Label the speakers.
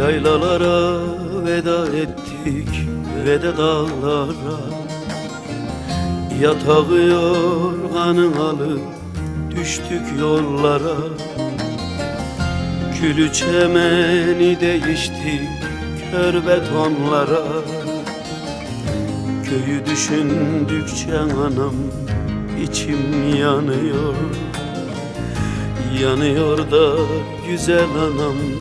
Speaker 1: Yaylalara veda ettik ve de dağlara. Yatağı yorganın alıp düştük yollara. Külü çemeni değiştik kör betonlara. Köyü düşündükçe anam içim yanıyor. Yanıyor da güzel anam